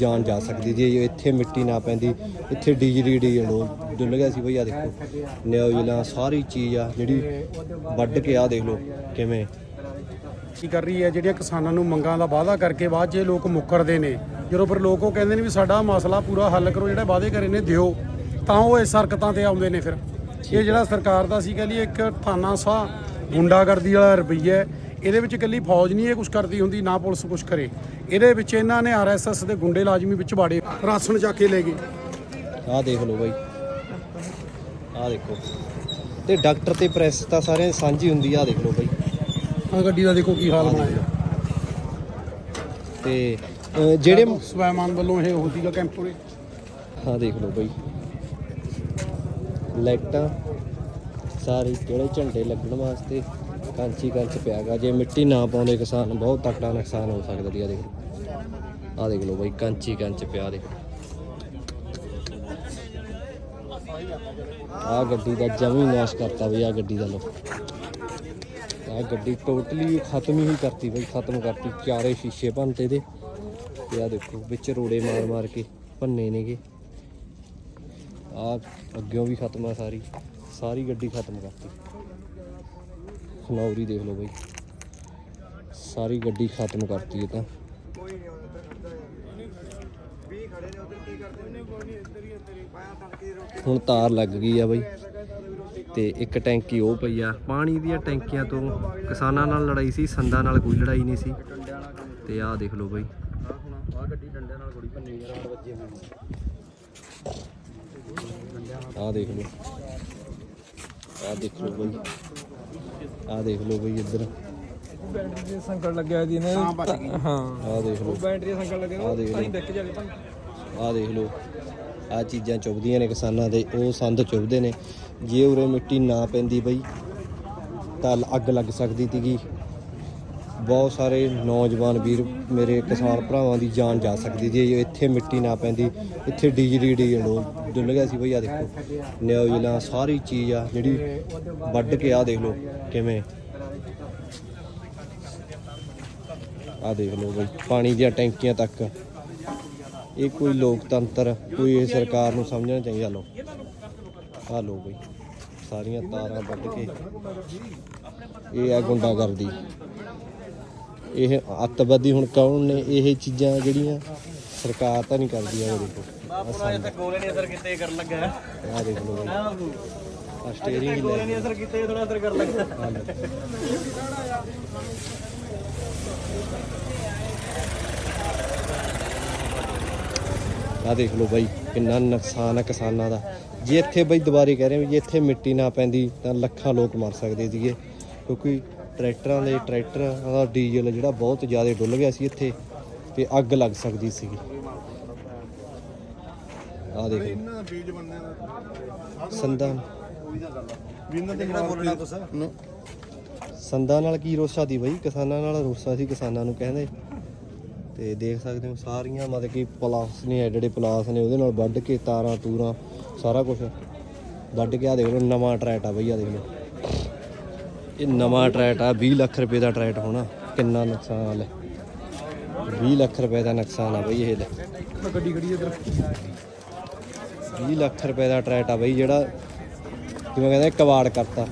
ਜਾਨ ਜਾ ਸਕਦੀ ਜੇ ਇੱਥੇ ਮਿੱਟੀ ਨਾ ਪੈਂਦੀ ਇੱਥੇ ਡੀਜਰੀ ਡੀਜਲ ਡੁੱਲ ਗਿਆ ਸੀ ਬਈ ਆ ਦੇਖੋ। ਨਿਓਇਲਾਂ ਸਾਰੀ ਚੀਜ਼ ਆ ਜਿਹੜੀ ਵੱਢ ਕੇ ਆ ਦੇਖ ਲਓ ਕਿਵੇਂ। ਕੀ ਕਰ ਰਹੀ ਹੈ ਜਿਹੜੀਆਂ ਕਿਸਾਨਾਂ ਨੂੰ ਮੰਗਾਂ ਦਾ ਵਾਅਦਾ ਕਰਕੇ ਬਾਅਦ 'ਚ ਇਹ ਲੋਕ ਮੁੱਕਰਦੇ ਨੇ। ਜਦੋਂ ਫਿਰ ਲੋਕ ਉਹ ਕਹਿੰਦੇ ਨੇ ਵੀ ਸਾਡਾ ਮਸਲਾ ਪੂਰਾ ਹੱਲ ਕਰੋ ਜਿਹੜੇ ਵਾਅਦੇ ਕਰੇ ਨੇ ਦਿਓ। ਤਾਂ ਉਹ ਇਸ ਹਰਕਤਾਂ ਤੇ ਆਉਂਦੇ ਨੇ ਫਿਰ। ਇਹ ਜਿਹੜਾ ਸਰਕਾਰ ਦਾ ਸੀ ਕਹ ਲਈ ਇੱਕ ਥਾਨਾ ਸਾਹ ਗੁੰਡਾਗਰਦੀ ਵਾਲਾ ਰਵੱਈਆ ਹੈ। ਇਹਦੇ ਵਿੱਚ ਇਕੱਲੀ ਫੌਜ ਨਹੀਂ ਇਹ ਕੁਝ ਕਰਦੀ ਹੁੰਦੀ ਨਾ ਪੁਲਿਸ ਕੁਝ ਕਰੇ। ਇਹਦੇ ਵਿੱਚ ਇਹਨਾਂ ਨੇ ਆਰਐਸਐਸ ਦੇ ਗੁੰਡੇ ਲਾਜ਼ਮੀ ਵਿੱਚ ਬਾੜੇ ਰਾਸ਼ਨ ਚੱਕ ਕੇ ਲੈ ਗਏ। ਆਹ ਦੇਖ ਲਓ ਬਾਈ। ਆਹ ਦੇਖੋ। ਤੇ ਡਾਕਟਰ ਤੇ ਪ੍ਰੈਸ ਤਾਂ ਸਾਰਿਆਂ ਦੀ ਸਾਂਝੀ ਹੁੰਦੀ ਆ ਆਹ ਦੇਖ ਲਓ ਬਾਈ। ਆ ਗੱਡੀ ਦਾ ਦੇਖੋ ਕੀ ਹਾਲ ਬਣਾਇਆ। ਤੇ ਅਹ, ਜਿਹੜੇ ਸਵੈਮਾਨ ਵੱਲੋਂ ਇਹ ਹੋ ਸੀਗਾ ਕੈਂਪ ਉਰੇ। ਆਹ ਦੇਖ ਲਓ ਬਾਈ। ਲਾਈਟਾਂ ਸਾਰੇ ਕਿਹੜੇ ਝੰਡੇ ਲੱਗਣ ਵਾਸਤੇ? ਕੰਚੀ ਕੰਚ ਪਿਆਗਾ ਜੇ ਮਿੱਟੀ ਨਾ ਪਾਉਂਦੇ ਕਿਸਾਨ, ਬਹੁਤ ਤਕੜਾ ਨੁਕਸਾਨ ਹੋ ਸਕਦਾ ਜੀ ਆ ਦੇਖ ਲਓ। ਆਹ ਦੇਖ ਲਓ ਬਾਈ ਕੰਚੀ ਕੰਚ ਪਿਆ ਦੇ ਆਹ ਗੱਡੀ ਦਾ ਜਮੀ ਨਾਸ਼ ਕਰਤਾ ਬਈ ਆ ਗੱਡੀ ਦਾ ਲੋ ਆਹ ਗੱਡੀ ਟੋਟਲੀ ਖਤਮ ਹੀ ਕਰਤੀ ਬਈ, ਖਤਮ ਕਰਤੀ। ਚਾਰੇ ਸ਼ੀਸ਼ੇ ਭੰਨਤੇ ਦੇ। ਤੇ ਆ ਦੇਖੋ, ਵਿੱਚ ਰੋੜੇ ਮਾਰ ਮਾਰ ਕੇ ਭੰਨੇ ਨੇਗੇ। ਆ ਅੱਗਿਓਂ ਵੀ ਖਤਮ ਆ ਸਾਰੀ। ਸਾਰੀ ਗੱਡੀ ਖਤਮ ਕਰਤੀ। ਖਨੌਰੀ ਦੇਖ ਲਓ ਬਈ। ਸਾਰੀ ਗੱਡੀ ਖਤਮ ਕਰਤੀ ਇਹ ਤਾਂ। ਹੁਣ ਤਾਰ ਲੱਗ ਗਈ ਆ ਬਈ। ਤੇ ਇੱਕ ਟੈਂਕੀ ਉਹ ਪਈ ਆ। ਪਾਣੀ ਦੀਆਂ ਟੈਂਕੀਆਂ ਤੋਂ ਕਿਸਾਨਾਂ ਨਾਲ ਲੜਾਈ ਸੀ ਸੰਦਾਂ ਨਾਲ ਕੋਈ ਲੜਾਈ ਨਹੀਂ ਸੀ। ਤੇ ਆਹ ਦੇਖ ਲਓ ਬਈ। ਆਹ ਗੱਡੀ ਡੰਡਿਆਂ ਨਾਲ ਗੋਲੀ ਭੰਨੀ ਰਾੜ ਵੱਜੇ ਆਹ ਦੇਖ ਲਓ। ਆਹ ਦੇਖ ਲਓ ਬਈ। ਆਹ ਦੇਖ ਲਓ ਬਈ ਇੱਧਰ। ਬੈਟਰੀ ਦੇ ਸੰਕਟ ਲੱਗਿਆ ਜੀ ਨੇ ਤਾਂ ਬਚ ਗਈ। ਹਾਂ। ਆਹ ਦੇਖ ਲਓ। ਬੈਟਰੀ ਦੇ ਸੰਕਟ ਲੱਗਿਆ ਆਹ ਦੇਖ ਲਓ। ਡਿੱਗ ਜਾਵੇ ਤਾਂ ਆਹ ਦੇਖ ਲਓ। ਆਹ ਚੀਜ਼ਾਂ ਚੁੱਭਦੀਆਂ ਨੇ ਕਿਸਾਨਾਂ ਦੇ ਉਹ ਸੰਦ ਚੁੱਭਦੇ ਨੇ। ਜੇ ਉਰੇ ਮਿੱਟੀ ਨਾ ਪੈਂਦੀ ਬਈ ਤਾਂ ਅੱਗ ਲੱਗ ਸਕਦੀ ਸੀਗੀ। ਬਹੁਤ ਸਾਰੇ ਨੌਜਵਾਨ ਵੀਰ ਮੇਰੇ ਕਿਸਾਨ ਭਰਾਵਾਂ ਦੀ ਜਾਨ ਜਾ ਸਕਦੀ ਜੇ ਇੱਥੇ ਮਿੱਟੀ ਨਾ ਪੈਂਦੀ, ਇੱਥੇ ਡੀਜਰੀ ਡੀ ਉਹ ਡੁੱਲ ਗਿਆ ਸੀ ਬਈ ਆ ਦੇਖੋ। ਨਿਓਇਲਾਂ ਸਾਰੀ ਚੀਜ਼ ਆ, ਜਿਹੜੀ ਵੱਢ ਕੇ ਆ ਦੇਖ ਲਓ ਕਿਵੇਂ। ਆ ਦੇਖ ਲਓ ਬਈ, ਪਾਣੀ ਦੀਆਂ ਟੈਂਕੀਆਂ ਤੱਕ। ਇਹ ਕੋਈ ਲੋਕਤੰਤਰ, ਕੋਈ ਇਹ ਸਰਕਾਰ ਨੂੰ ਸਮਝਣਾ ਚਾਹੀਦਾ ਲੋ ਆ ਲੋ ਬਈ, ਸਾਰੀਆਂ ਤਾਰਾਂ ਵੱਢ ਕੇ। ਇਹ ਆ ਗੁੰਡਾਗਰਦੀ। ਇਹ ਅੱਤਵਾਦੀ ਹੁਣ ਕੌਣ ਨੇ? ਇਹ ਚੀਜ਼ਾਂ ਜਿਹੜੀਆਂ ਸਰਕਾਰ ਤਾਂ ਨਹੀਂ ਕਰਦੀ ਆ ਦੇਖੋ ਬਾਪੂ ਨੇ ਤਾਂ ਗੋਲੇ ਨਹੀਂ ਅਸਰ ਕੀਤੇ ਕਰਨ ਲੱਗਾ ਆ ਦੇਖ ਲੋ ਬਈ। ਆ ਸਟੀਅਰਿੰਗ ਹੀ ਲੈ ਨਹੀਂ ਅਸਰ ਕੀਤੇ ਥੋੜਾ ਅਸਰ ਕਰਨ ਲੱਗਾ। ਆ ਲਓ। ਆ ਦੇਖ ਲਓ ਬਾਈ ਕਿੰਨਾ ਨੁਕਸਾਨ ਆ ਕਿਸਾਨਾਂ ਦਾ। ਜੇ ਇੱਥੇ ਬਾਈ ਦੁਬਾਰੇ ਕਹਿ ਰਹੇ ਹਾਂ ਵੀ ਜੇ ਇੱਥੇ ਮਿੱਟੀ ਨਾ ਪੈਂਦੀ ਤਾਂ ਲੱਖਾਂ ਲੋਕ ਮਰ ਸਕਦੇ ਸੀਗੇ। ਕਿਉਂਕਿ ਟਰੈਕਟਰਾਂ ਦੇ ਟਰੈਕਟਰਾਂ ਦਾ ਡੀਜ਼ਲ ਜਿਹੜਾ ਬਹੁਤ ਜ਼ਿਆਦਾ ਡੁੱਲ ਗਿਆ ਸੀ ਇੱਥੇ ਤੇ ਅੱਗ ਲੱਗ ਸਕਦੀ ਸੀਗੀ ਆ ਦੇਖ। ਲਓ ਬੀਜ ਬੰਨੇ ਦਾ ਸੰਦਾਂ। ਵੀ ਇਹਨਾਂ ਤੇ ਕਿਹੜਾ ਬੋਲਣਾ ਕੁਛ ਸੰਦਾਂ ਨਾਲ ਕੀ ਰੋਸਾ ਦੀ ਬਈ? ਕਿਸਾਨਾਂ ਨਾਲ ਰੋਸਾ ਸੀ ਕਿਸਾਨਾਂ ਨੂੰ ਕਹਿੰਦੇ। ਤੇ ਦੇਖ ਸਕਦੇ ਹੋ ਸਾਰੀਆਂ ਮਤਲਬ ਕਿ ਪਲਾਸ ਨੇ ਐਡੇ ਐਡੇ ਪਲਾਸ ਨੇ ਉਹਦੇ ਨਾਲ ਵੱਢ ਕੇ ਤਾਰਾਂ ਤੂਰਾਂ ਸਾਰਾ ਕੁਝ ਵੱਢ ਕੇ ਆ ਦੇਖ ਲਓ ਨਵਾਂ ਟਰੈਟ ਆ ਬਈ ਆ ਦੇਖ ਲਓ। ਇਹ ਨਵਾਂ ਟਰੈਟ ਆ 20 ਲੱਖ ਰੁਪਏ ਦਾ ਟਰੈਟ ਹੋਣਾ। ਕਿੰਨਾ ਨੁਕਸਾਨ ਹੈ 20 ਲੱਖ ਰੁਪਏ ਦਾ ਨੁਕਸਾਨ ਆ ਬਈ ਇਹ ਲੈ। ਗੱਡੀ ਖੜੀ ਇਧਰ 20 ਲੱਖ ਰੁਪਏ ਦਾ ਟਰੈਟ ਆ ਬਈ ਜਿਹੜਾ ਕਿਵੇਂ ਕਹਿੰਦੇ ਕਵਾੜ ਕਰਤਾ।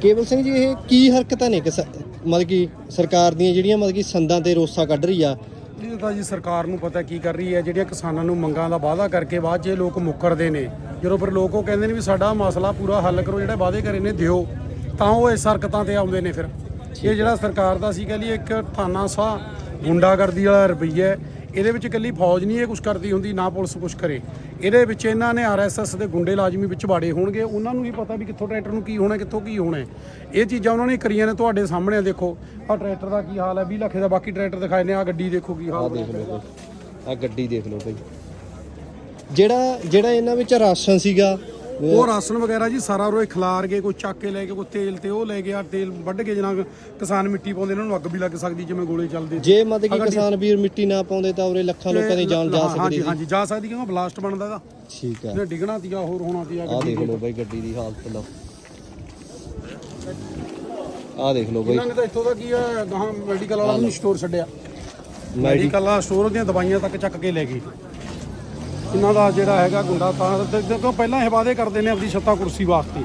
ਕੇਵਲ ਸਿੰਘ ਜੀ, ਇਹ ਕੀ ਹਰਕਤਾਂ ਨੇ ਕਿਸ- ਮਤਲਬ ਕਿ ਸਰਕਾਰ ਦੀਆਂ ਜਿਹੜੀਆਂ ਮਤਲਬ ਕਿ ਸੰਦਾਂ ਤੇ ਰੋਸਾ ਕੱਢ ਰਹੀ ਆ? ਇਹ ਤਾਂ ਜੀ ਸਰਕਾਰ ਨੂੰ ਪਤਾ ਕੀ ਕਰ ਰਹੀ ਹੈ, ਜਿਹੜੀਆਂ ਕਿਸਾਨਾਂ ਨੂੰ ਮੰਗਾਂ ਦਾ ਵਾਅਦਾ ਕਰਕੇ ਬਾਅਦ 'ਚ ਇਹ ਲੋਕ ਮੁੱਕਰਦੇ ਨੇ। ਜਦੋਂ ਫਿਰ ਲੋਕ ਉਹ ਕਹਿੰਦੇ ਨੇ ਵੀ ਸਾਡਾ ਮਸਲਾ ਪੂਰਾ ਹੱਲ ਕਰੋ ਜਿਹੜੇ ਵਾਅਦੇ ਕਰੇ ਨੇ ਦਿਓ ਤਾਂ ਉਹ ਇਸ ਹਰਕਤਾਂ ਤੇ ਆਉਂਦੇ ਨੇ ਫਿਰ। ਇਹ ਜਿਹੜਾ ਸਰਕਾਰ ਦਾ ਸੀ ਕਹ ਲਈ ਇੱਕ ਥਾਨਾ ਸਾਹ ਗੁੰਡਾਗਰਦੀ ਵਾਲਾ ਰਵੱਈਆ ਹੈ। ਇਹਦੇ ਵਿੱਚ ਇਕੱਲੀ ਫੌਜ ਨਹੀਂ ਇਹ ਕੁਝ ਕਰਦੀ ਹੁੰਦੀ ਨਾ ਪੁਲਿਸ ਕੁਝ ਕਰੇ। ਇਹਦੇ ਵਿੱਚ ਇਹਨਾਂ ਨੇ ਆਰਐਸਐਸ ਦੇ ਗੁੰਡੇ ਲਾਜ਼ਮੀ ਵਿੱਚ ਬਾੜੇ ਹੋਣਗੇ। ਉਹਨਾਂ ਨੂੰ ਵੀ ਪਤਾ ਵੀ ਕਿੱਥੋਂ ਟਰੈਕਟਰ ਨੂੰ ਕੀ ਹੋਣਾ ਕਿੱਥੋਂ ਕੀ ਹੋਣਾ ਹੈ। ਇਹ ਚੀਜ਼ਾਂ ਉਹਨਾਂ ਨੇ ਕਰੀਆਂ ਨੇ ਤੁਹਾਡੇ ਸਾਹਮਣੇ ਆ ਦੇਖੋ। ਆਹ ਟਰੈਕਟਰ ਦਾ ਕੀ ਹਾਲ ਹੈ? 20 ਲੱਖ ਦਾ ਬਾਕੀ ਟਰੈਕਟਰ ਦਿਖਾਏ ਨੇ ਆ ਗੱਡੀ ਦੇਖੋ ਕੀ ਆ ਹਾਲ ਦੇਖ ਲਓ ਬਈ ਆ ਗੱਡੀ ਦੇਖ ਲਓ ਬਈ। ਜਿਹੜਾ ਜਿਹੜਾ ਇਹਨਾਂ ਵਿੱਚ ਰਾਸ਼ਨ ਸੀਗਾ ਉਹ ਰਾਸ਼ਨ ਵਗੈਰਾ ਜੀ ਸਾਰਾ ਰੋਏ ਖਿਲਾਰ ਗਏ ਕੋਈ ਚੱਕ ਕੇ ਲੈ ਕੇ ਕੋਈ ਤੇਲ ਤੇ ਉਹ ਲੈ ਗਿਆ ਤੇਲ ਵੱਢ ਕੇ ਜਨਾ ਕਿਸਾਨ ਮਿੱਟੀ ਪਾਉਂਦੇ ਇਹਨਾਂ ਨੂੰ ਅੱਗ ਵੀ ਲੱਗ ਸਕਦੀ ਜਿਵੇਂ ਗੋਲੇ ਚੱਲਦੇ ਜੇ ਮਤਲਬ ਕਿ ਕਿਸਾਨ ਵੀਰ ਮਿੱਟੀ ਨਾ ਪਾਉਂਦੇ ਤਾਂ ਉਰੇ ਲੱਖਾਂ ਲੋਕਾਂ ਦੀ ਜਾਨ ਜਾ ਹਾਂ, ਸਕਦੀ ਹਾਂਜੀ ਸੀ। ਹਾਂਜੀ ਜਾ ਸਕਦੀ ਕਿਉਂਕਿ ਬਲਾਸਟ ਬਣਦਾ ਦਾ ਠੀਕ ਆ ਇਹਨੇ ਡਿੱਗਣਾ ਤੀਆ ਹੋਰ ਹੋਣਾ ਤੀਆ ਆ ਦੇਖ ਲਓ ਬਈ ਗੱਡੀ ਦੀ ਹਾਲਤ ਲਓ। ਆ ਦੇਖ ਲਓ ਬਈ। ਇਹਨਾਂ ਨੇ ਤਾਂ ਇੱਥੋਂ ਦਾ ਕੀ ਆ ਗਾਹਾਂ ਮੈਡੀਕਲ ਵਾਲਾ ਨੂੰ ਸਟੋਰ ਛੱਡਿਆ। ਮੈਡੀਕਲ ਸਟੋਰ ਦੀਆਂ ਦਵਾਈਆਂ ਤੱਕ ਚੱਕ ਕੇ ਲੈ ਗਏ। ਇਹਨਾਂ ਦਾ ਜਿਹੜਾ ਹੈਗਾ ਗੁੰਡਾ ਤਾਂ ਦੇਖੋ ਪਹਿਲਾਂ ਇਹ ਵਾਅਦੇ ਕਰਦੇ ਨੇ ਆਪਣੀ ਛੱਤਾ ਕੁਰਸੀ ਵਾਸਤੇ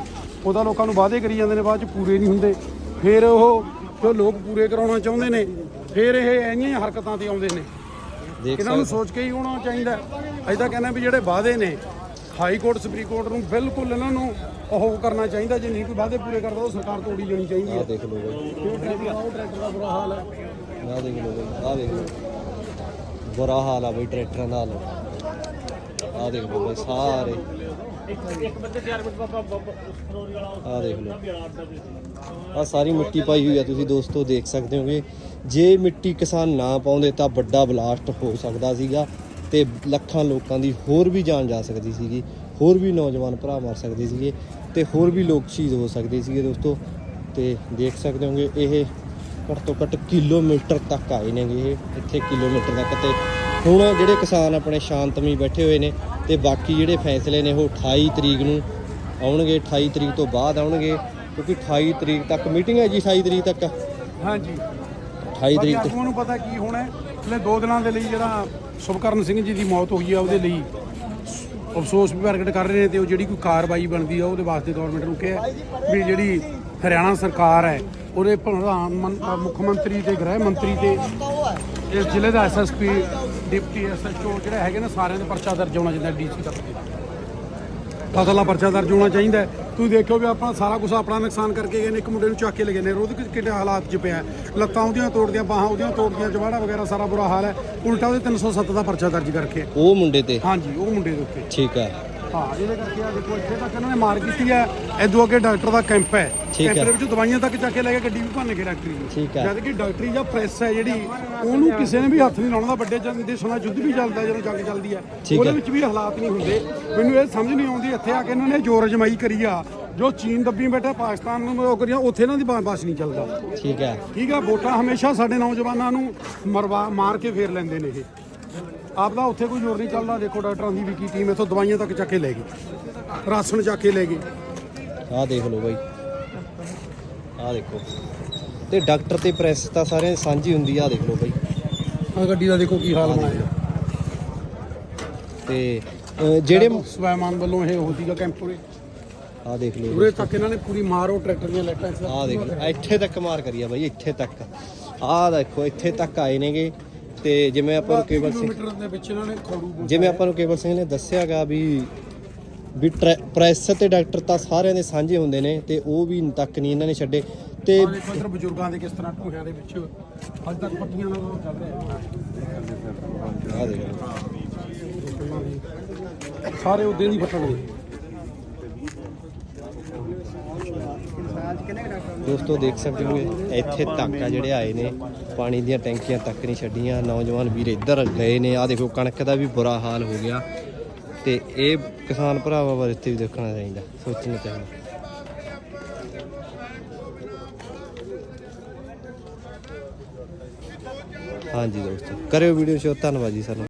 ਉਹਦਾ ਲੋਕਾਂ ਨੂੰ ਵਾਅਦੇ ਕਰੀ ਜਾਂਦੇ ਨੇ ਬਾਅਦ ਚ ਪੂਰੇ ਨਹੀਂ ਹੁੰਦੇ। ਫਿਰ ਉਹ ਜੋ ਲੋਕ ਪੂਰੇ ਕਰਾਉਣਾ ਚਾਹੁੰਦੇ ਨੇ ਫਿਰ ਇਹ ਐਨੀਆਂ ਹਰਕਤਾਂ ਤੇ ਆਉਂਦੇ ਨੇ। ਇਹਨਾਂ ਨੂੰ ਸੋਚ ਕੇ ਹੀ ਹੋਣਾ ਚਾਹੀਦਾ। ਅਸੀਂ ਤਾਂ ਕਹਿੰਦੇ ਵੀ ਜਿਹੜੇ ਵਾਅਦੇ ਨੇ ਹਾਈ ਕੋਰਟ ਸੁਪਰੀਮ ਕੋਰਟ ਨੂੰ ਬਿਲਕੁਲ ਇਹਨਾਂ ਨੂੰ ਉਹ ਕਰਨਾ ਚਾਹੀਦਾ ਜੇ ਨਹੀਂ ਕੋਈ ਵਾਅਦੇ ਪੂਰੇ ਕਰਦਾ ਤਾਂ ਸਰਕਾਰ ਤੋੜੀ ਜਾਣੀ ਚਾਹੀਦੀ ਆ ਹੈ ਦੇਖ ਲਓ ਬਈ। ਉਹ ਉਹ ਟਰੈਕਟਰ ਦਾ ਬੁਰਾ ਹਾਲ ਹੈ। ਆ ਦੇਖ ਲਓ ਬਈ ਆ ਦੇਖ ਲਓ। ਬੁਰਾ ਹਾਲ ਆ ਬਈ ਟਰੈਕਟਰਾਂ ਦਾ ਹਾਲ। ਆ ਦੇਖ ਲਓ ਬਈ, ਸਾਰੇ। ਆ ਦੇਖ ਲਓ। ਆ ਸਾਰੀ ਮਿੱਟੀ ਪਾਈ ਹੋਈ ਆ, ਤੁਸੀਂ ਦੋਸਤੋ ਦੇਖ ਸਕਦੇ ਹੋਗੇ। ਜੇ ਮਿੱਟੀ ਕਿਸਾਨ ਨਾ ਪਾਉਂਦੇ ਤਾਂ ਵੱਡਾ ਬਲਾਸਟ ਹੋ ਸਕਦਾ ਸੀਗਾ ਤੇ ਲੱਖਾਂ ਲੋਕਾਂ ਦੀ ਹੋਰ ਵੀ ਜਾਨ ਜਾ ਸਕਦੀ ਸੀਗੀ, ਹੋਰ ਵੀ ਨੌਜਵਾਨ ਭਰਾ ਮਰ ਸਕਦੇ ਸੀਗੇ ਤੇ ਹੋਰ ਵੀ ਲੋਕ ਸ਼ਹੀਦ ਹੋ ਸਕਦੇ ਸੀਗੇ ਦੋਸਤੋ। ਤੇ ਦੇਖ ਸਕਦੇ ਹੋਗੇ, ਇਹ ਘੱਟ ਤੋਂ ਘੱਟ ਕਿਲੋਮੀਟਰ ਤੱਕ ਆਏ ਨੇਗੇ ਇਹ, ਇੱਥੇ ਕਿਲੋਮੀਟਰ ਤੱਕ ਤੇ ਹੁਣ ਜਿਹੜੇ ਕਿਸਾਨ ਆਪਣੇ ਸ਼ਾਂਤਮਈ ਬੈਠੇ ਹੋਏ ਨੇ ਤੇ ਬਾਕੀ ਜਿਹੜੇ ਫੈਸਲੇ ਨੇ ਉਹ 28 ਤਰੀਕ ਨੂੰ ਆਉਣਗੇ 28 ਤਰੀਕ ਤੋਂ ਬਾਅਦ ਆਉਣਗੇ ਕਿਉਂਕਿ 28 ਤਰੀਕ ਤੱਕ ਮੀਟਿੰਗ ਹੈ ਜੀ 28 ਤਰੀਕ ਤੱਕ? ਹਾਂਜੀ। 28 ਤਰੀਕ ਤੋਂ ਆਗੂਆਂ ਨੂੰ ਪਤਾ ਕੀ ਹੋਣਾ ਹੈ ਦੋ ਦਿਨਾਂ ਦੇ ਲਈ ਜਿਹੜਾ ਸੁਭਕਰਨ ਸਿੰਘ ਜੀ ਦੀ ਮੌਤ ਹੋਈ ਆ ਉਹਦੇ ਲਈ ਅਫਸੋਸ ਵੀ ਪ੍ਰਗਟ ਕਰ ਰਹੇ ਨੇ ਤੇ ਉਹ ਜਿਹੜੀ ਕੋਈ ਕਾਰਵਾਈ ਬਣਦੀ ਆ ਉਹਦੇ ਵਾਸਤੇ ਗਵਰਨਮੈਂਟ ਨੂੰ ਕਿਹਾ ਵੀ ਜਿਹੜੀ ਹਰਿਆਣਾ ਸਰਕਾਰ ਹੈ ਉਹਦੇ ਪ੍ਰਧਾਨ ਮੁੱਖ ਮੰਤਰੀ ਤੇ ਗ੍ਰਹਿ ਮੰਤਰੀ ਤੇ ਇਸ ਜ਼ਿਲ੍ਹੇ ਦਾ ਐਸਐਸਪੀ ਡਿਪਟੀ ਐਸਐਚਓ ਜਿਹੜੇ ਹੈਗੇ ਨੇ ਸਾਰਿਆਂ ਦੇ ਪਰਚਾ ਦਰਜ ਹੋਣਾ ਚਾਹੀਦਾ ਡੀਸੀ ਤੱਕ ਦੇ ਫਸਲਾ ਪਰਚਾ ਦਰਜ ਹੋਣਾ ਚਾਹੀਦਾ ਹੈ। ਤੁਸੀਂ ਦੇਖਿਓ ਵੀ ਆਪਾਂ ਸਾਰਾ ਕੁਝ ਆਪਣਾ ਨੁਕਸਾਨ ਕਰਕੇ ਗਏ ਨੇ ਇੱਕ ਮੁੰਡੇ ਨੂੰ ਚੱਕ ਕੇ ਲੈ ਗਏ ਨੇ। ਉਹਦੇ ਕਿ- ਕਿੰਨੇ ਹਾਲਾਤ 'ਚ ਪਿਆ ਹੈ। ਲੱਤਾਂ ਉਹਦੀਆਂ ਤੋੜਦੀਆਂ ਬਾਹਾਂ ਉਹਦੀਆਂ ਤੋੜਦੀਆਂ ਜਵਾੜਾ ਵਗੈਰਾ ਸਾਰਾ ਬੁਰਾ ਹਾਲ ਹੈ। ਉਲਟਾ ਉਹਦੇ 307 ਦਾ ਪਰਚਾ ਦਰਜ ਕਰਕੇ। ਉਹ ਮੁੰਡੇ ਤੇ? ਹਾਂਜੀ ਉਹ ਮੁੰਡੇ ਦੇ ਉੱਤੇ। ਠੀਕ ਆ ਹਾਂ ਇਹਦੇ ਕਰਕੇ ਆ ਦੇਖੋ ਇੱਥੇ ਤੱਕ ਇਹਨਾਂ ਨੇ ਮਾਰ ਕੀਤੀ ਹੈ। ਇਦੋਂ ਅੱਗੇ ਡਾਕਟਰ ਦਾ ਕੈਂਪ ਹੈ ਠੀਕ ਹੈ। ਕੈਂਪ ਦੇ ਵਿੱਚ ਦਵਾਈਆਂ ਤੱਕ ਚੱਕ ਕੇ ਲੈ ਕੇ ਗੱਡੀ ਵੀ ਭੰਨ ਕੇ ਡਾਕਟਰੀ ਦੀ ਠੀਕ ਹੈ। ਜਦ ਕਿ ਡਾਕਟਰੀ ਜਾਂ ਪ੍ਰੈਸ ਹੈ ਜਿਹੜੀ ਉਹਨੂੰ ਕਿਸੇ ਨੇ ਵੀ ਹੱਥ ਨਹੀਂ ਲਾਉਣਾ ਦਾ ਵੱਡੇ ਯੁੱਧ ਵੀ ਚੱਲਦਾ ਜਦੋਂ ਜੰਗ ਚੱਲਦੀ ਹੈ। ਠੀਕ ਉਹਦੇ ਹੈ। ਵਿੱਚ ਵੀ ਹਾਲਾਤ ਨਹੀਂ ਹੁੰਦੇ। ਮੈਨੂੰ ਇਹ ਸਮਝ ਨਹੀਂ ਆਉਂਦੀ ਇੱਥੇ ਆ ਕੇ ਇਹਨਾਂ ਨੇ ਜੋਰ ਅਜਮਾਈ ਕਰੀ ਆ। ਜੋ ਚੀਨ ਦੱਬੀ ਬੈਠਾ ਪਾਕਿਸਤਾਨ ਨੂੰ ਉਹ ਕਰੀਆ ਉੱਥੇ ਇਹਨਾਂ ਦੀ ਬਾ- ਬਸ ਨਹੀਂ ਚੱਲਦਾ। ਠੀਕ ਆ ਠੀਕ ਆ ਵੋਟਾਂ ਹਮੇਸ਼ਾ ਸਾਡੇ ਨੌਜਵਾਨਾਂ ਨੂੰ ਮਰਵਾ ਮਾਰ ਕੇ ਫੇਰ ਲੈਂਦੇ ਨੇ ਇਹ। ਆਪ ਦਾ ਉੱਥੇ ਕੋਈ ਜ਼ੋਰ ਨਹੀਂ ਚੱਲਦਾ। ਦੇਖੋ ਡਾਕਟਰਾਂ ਦੀ ਵੀ ਕੀ ਟੀਮ ਇੱਥੋਂ ਦਵਾਈਆਂ ਤੱਕ ਚੱਕ ਕੇ ਲੈ ਗਈ। ਰਾਸ਼ਨ ਚੱਕ ਕੇ ਲੈ ਗਏ ਆਹ ਦੇਖ ਲਓ ਬਾਈ। ਆਹ ਦੇਖੋ। ਤੇ ਡਾਕਟਰ ਤੇ ਪ੍ਰੈਸ ਤਾਂ ਸਾਰਿਆਂ ਦੀ ਸਾਂਝੀ ਹੁੰਦੀ ਆ ਦੇਖ ਲਓ ਬਾਈ। ਆ ਗੱਡੀ ਦਾ ਦੇਖੋ ਕੀ ਹਾਲ ਬਣਾਇਆ। ਤੇ ਅਹ, ਜਿਹੜੇ ਸਵੈਮਾਨ ਵੱਲੋਂ ਇਹ ਹੋ ਸੀਗਾ ਕੈਂਪ ਉਰੇ। ਆਹ ਦੇਖ ਲਓ ਉਰੇ ਤੱਕ ਇਹਨਾਂ ਨੇ ਪੂਰੀ ਮਾਰੋ ਟਰੈਕਟਰ ਦੀਆਂ ਲਾਈਟਾਂ ਇਸ ਆਹ ਦੇਖ ਲਓ। ਇੱਥੇ ਤੱਕ ਮਾਰ ਕਰੀਆ ਬਾਈ ਇੱਥੇ ਤੱਕ। ਆਹ ਦੇਖੋ ਇੱਥੇ ਤੱਕ ਆਏ ਨੇਗੇ। ਤੇ ਜਿਵੇਂ ਆਪਾਂ ਨੂੰ ਕੇਵਲ ਸਿੰਘ ਕਿਲੋਮੀਟਰ ਦੇ ਵਿੱਚ ਇਹਨਾਂ ਨੇ ਖੌੜੂ ਜਿਵੇਂ ਆਪਾਂ ਨੂੰ ਕੇਵਲ ਸਿੰਘ ਨੇ ਦੱਸਿਆਗਾ ਵੀ ਵੀ ਪ੍ਰੈਸ ਤੇ ਡਾਕਟਰ ਤਾਂ ਸਾਰਿਆਂ ਦੇ ਸਾਂਝੇ ਹੁੰਦੇ ਨੇ ਤੇ ਉਹ ਵੀ ਤੱਕ ਨਹੀਂ ਇਹਨਾਂ ਨੇ ਛੱਡੇ। ਤੇ ਬਜ਼ੁਰਗਾਂ ਦੇ ਕਿਸ ਤਰ੍ਹਾਂ ਟੂਹਿਆਂ ਦੇ ਵਿੱਚ ਅੱਜ ਤੱਕ ਪੱਟੀਆਂ ਨਾਲ ਉਹ ਚੱਲ ਰਿਹਾ। ਦੇਖ ਲਓ। ਸਾਰੇ ਉਦੋਂ ਦੀ। ਫਟਣਗੇ ਦੋਸਤੋ ਦੇਖ ਸਕਦੇ ਹੋ ਇੱਥੇ ਤੱਕ ਆ ਜਿਹੜੇ ਆਏ ਨੇ। ਪਾਣੀ ਦੀਆਂ ਟੈਂਕੀਆਂ ਤੱਕ ਨਹੀਂ ਛੱਡੀਆਂ, ਨੌਜਵਾਨ ਵੀਰ ਇੱਧਰ ਗਏ ਨੇ। ਆ ਦੇਖੋ, ਕਣਕ ਦਾ ਵੀ ਬੁਰਾ ਹਾਲ ਹੋ ਗਿਆ। ਤੇ ਇਹ ਕਿਸਾਨ ਭਰਾਵਾਂ ਬਾਰੇ ਇੱਥੇ ਵੀ ਦੇਖਣਾ ਚਾਹੀਦਾ, ਸੋਚਣਾ ਚਾਹੀਦਾ। ਹਾਂਜੀ ਦੋਸਤੋ, ਕਰਿਓ ਵੀਡੀਓ ਸ਼ੋ ਧੰਨਵਾਦ ਜੀ ਸਾਨੂੰ